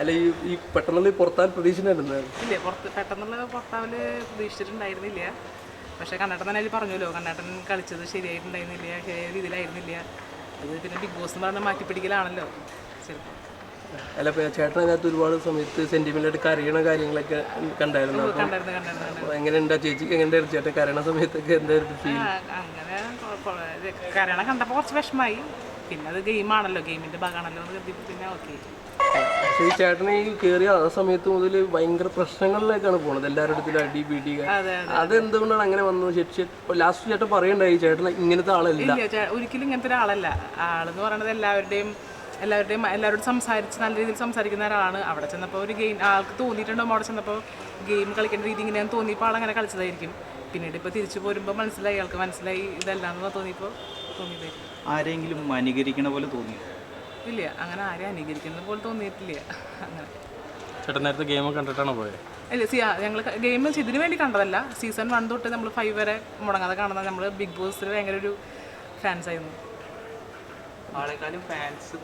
അല്ല ഈ ഈ പെട്ടെന്നുള്ള പുറത്താൽ പ്രതീക്ഷിച്ചിട്ടുണ്ടായിരുന്നു? ഇല്ല പുറത്ത് പെട്ടെന്നുള്ള പുറത്താവൽ പ്രതീക്ഷിച്ചിട്ടുണ്ടായിരുന്നില്ല. പക്ഷേ കണ്ണേട്ടൻ തന്നെ അതിൽ പറഞ്ഞല്ലോ കണ്ണേട്ടൻ കളിച്ചത് ശരിയായിട്ടുണ്ടായിരുന്നില്ല ശരിയായ രീതിയിലായിരുന്നില്ല. അത് പിന്നെ ബിഗ് ബോസ് എന്ന് പറഞ്ഞാൽ മാറ്റിപ്പിടിക്കലാണല്ലോ. ചിലപ്പോൾ അല്ല ചേട്ടൻ അതിനകത്ത് ഒരുപാട് സമയത്ത് സെന്റിമെന്റായിട്ട് കരയണ കാര്യങ്ങളൊക്കെ കണ്ടായിരുന്നു. അപ്പൊ എങ്ങനെയുണ്ടാ ചേച്ചിക്ക് എങ്ങനെയായിരുന്നു ചേട്ടൻ കരയണ സമയത്തൊക്കെ? എന്തായിരുന്നു ഫീൽ അങ്ങനെ. കണ്ടപ്പോ കരണം കണ്ടപ്പോൾ കുറച്ച് വിഷമായി പിന്നെ അത് ഗെയിമാണല്ലോ ഗെയിമിന്റെ ഭാഗമാണല്ലോ എന്ന് കരുതി. പിന്നെ ഓക്കെ പക്ഷേ ഈ ചേട്ടനെ ഈ കയറിയ ആ സമയത്ത് മുതൽ ഭയങ്കര പ്രശ്നങ്ങളിലേക്കാണ് പോണത്. എല്ലാവരുടെ അടുത്തും അടി പിടി അതെന്തുകൊണ്ടാണ് അങ്ങനെ വന്നത്? ശരി ലാസ്റ്റ് ചേട്ടൻ പറയണ്ടായി ചേട്ടൻ ഇങ്ങനത്തെ ആളല്ല. ഒരിക്കലും ഇങ്ങനത്തെ ഒരാളല്ല. ആളെന്ന് പറയുന്നത് എല്ലാവരുടെയും എല്ലാവരുടെയും എല്ലാവരോടും സംസാരിച്ച് നല്ല രീതിയിൽ സംസാരിക്കുന്ന ഒരാളാണ്. അവിടെ ചെന്നപ്പോൾ ഒരു ഗെയിം ആൾക്ക് തോന്നിയിട്ടുണ്ടോ അവിടെ ചെന്നപ്പോൾ ഗെയിം കളിക്കേണ്ട രീതി ഇങ്ങനെയാണ് തോന്നിയപ്പോൾ ആളങ്ങനെ കളിച്ചതായിരിക്കും. പിന്നീട് ഇപ്പോൾ തിരിച്ചു പോരുമ്പോൾ മനസ്സിലായി ആൾക്ക് മനസ്സിലായി ഇതല്ലാന്ന് തോന്നിയപ്പോൾ തോന്നിയതായിരിക്കും. ആരെങ്കിലും അനുകരിക്കണ പോലെ തോന്നി? ഇല്ല അങ്ങനെ ആരെ അനുകരിക്കുന്നത് പോലെ തോന്നിയിട്ടില്ല. അങ്ങനെ. ചേട്ടൻ നേരത്തെ ഗെയിം കണ്ടിട്ടാണോ പോയത് ഇല്ല സി ഞങ്ങൾ ഗെയിം ഇതിന് വേണ്ടി കണ്ടതല്ല. സീസൺ വൺ തൊട്ട് നമ്മൾ ഫൈവ് വരെ മുടങ്ങാതെ കാണുന്നത് നമ്മൾ ബിഗ് ബോസിൽ ഭയങ്കര ഒരു ഫാൻസ് ആയിരുന്നു ആളെക്കാളും ഫാൻസ്